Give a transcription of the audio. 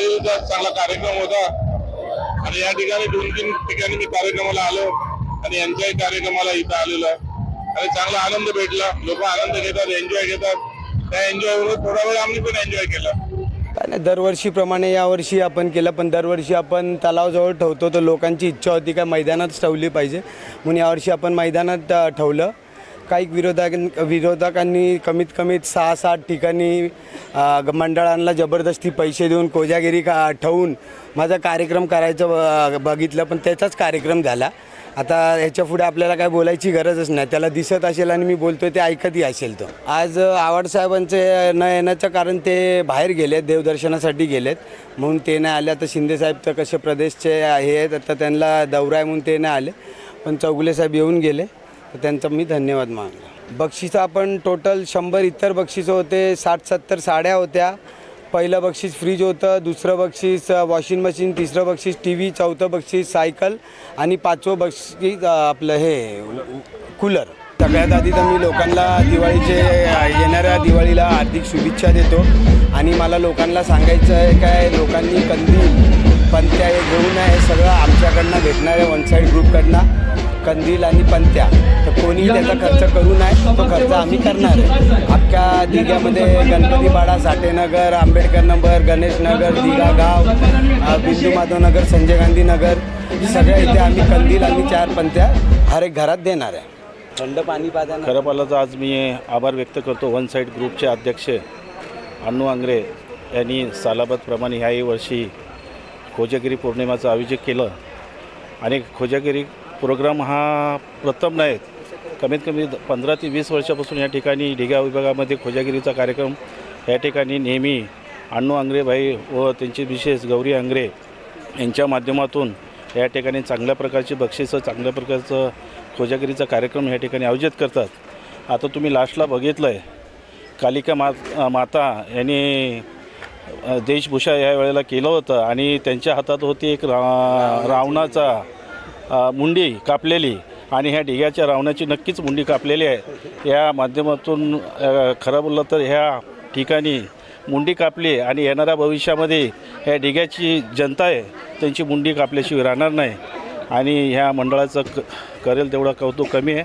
आयोजित चांगला कार्यक्रम होता. आणि या ठिकाणी दोन तीन ठिकाणी मी कार्यक्रमाला आलो आणि यांच्याही कार्यक्रमाला इथं आलेलो आणि चांगला आनंद भेटला. लोक आनंद घेतात एन्जॉय घेतात. त्या एन्जॉय थोडा वेळ आम्ही पण एन्जॉय केला. काय नाही दरवर्षीप्रमाणे यावर्षी आपण केलं पण दरवर्षी आपण तलावजवळ ठेवतो तर लोकांची इच्छा होती का मैदानात ठेवली पाहिजे. म्हणून यावर्षी आपण मैदानात ठेवलं. काही विरोधक विरोधकांनी कमीत कमी सहा सात ठिकाणी मंडळांना जबरदस्ती पैसे देऊन कोजागिरी का ठेवून माझा कार्यक्रम करायचं बघितलं पण त्याचाच कार्यक्रम झाला. आता ह्याच्या पुढे आपल्याला काय बोलायची गरजच नाही. त्याला दिसत असेल आणि मी बोलतोय ते ऐकतही असेल तो. आज आवडसाहेबांचे न येण्याचं कारण ते बाहेर गेलेत देवदर्शनासाठी गेलेत. म्हणून ते नाही आले. आता शिंदेसाहेब तर कसे प्रदेशचे हे आहेत आता त्यांना दौरा आहे म्हणून ते नाही आले. पण चौगुले साहेब येऊन गेले. तर त्यांचा मी धन्यवाद मानला. बक्षिसं आपण टोटल शंभर इतर बक्षिसं होते साठ सत्तर साड्या होत्या. पहिलं बक्षीस फ्रीज होतं दुसरं बक्षीस वॉशिंग मशीन तिसरं बक्षीस टी व्ही चौथं बक्षीस सायकल आणि पाचवं बक्षीस आपलं हे कूलर सगळ्यात आधी तर मी लोकांना दिवाळीचे येणाऱ्या दिवाळीला हार्दिक शुभेच्छा देतो. आणि मला लोकांना सांगायचं आहे काय लोकांनी कंदील पंत्या हे घेऊन आहे सगळं आमच्याकडनं भेटणार आहे वन साईड ग्रुपकडनं कंदील आणि पंत्या. तर कोणी त्याचा खर्च करू नये तो खर्च आम्ही करणार आहे. अख्ख्या दिघ्यामध्ये गणपतीपाडा साठेनगर आंबेडकर नगर गणेश नगर दिघा गाव बिंदू माधव नगर संजय गांधी नगर सगळ्या इथे आम्ही कंदील आणि चार पंत्या हर एक घरात देणार आहे. थंड पाणी पाजा खरं पाहिलं तर आज मी आभार व्यक्त करतो वन साईड ग्रुपचे अध्यक्ष अण्णू आंग्रे यांनी सालाबादप्रमाणे ह्याही वर्षी खोजागिरी पौर्णिमाचं आयोजित केलं. आणि खोजागिरी प्रोग्राम हा प्रथम नाही कमीत कमी पंधरा ते वीस वर्षापासून या ठिकाणी ढिगा विभागामध्ये खोजागिरीचा कार्यक्रम या ठिकाणी नेहमी अण्णू आंग्रेभाई व त्यांचे विशेष गौरी आंग्रे यांच्या माध्यमातून या ठिकाणी चांगल्या प्रकारची बक्षिसं चांगल्या प्रकारचं खोजागिरीचा कार्यक्रम या ठिकाणी आयोजित करतात. आता तुम्ही लास्टला बघितलं आहे कालिका मा माता यांनी देशभूषा या वेळेला केलं होतं आणि त्यांच्या हातात होती एक रा रावणाचा मुंडी कापलेली आणि ह्या ढिग्याच्या रावणाची नक्कीच मुंडी कापलेली आहे. या माध्यमातून खरं बोललं तर ह्या ठिकाणी मुंडी कापली आणि येणाऱ्या भविष्यामध्ये ह्या ढिग्याची जनता आहे त्यांची मुंडी कापल्याशिवाय राहणार नाही. आणि ह्या मंडळाचं क करेल तेवढं कौतुक कमी आहे.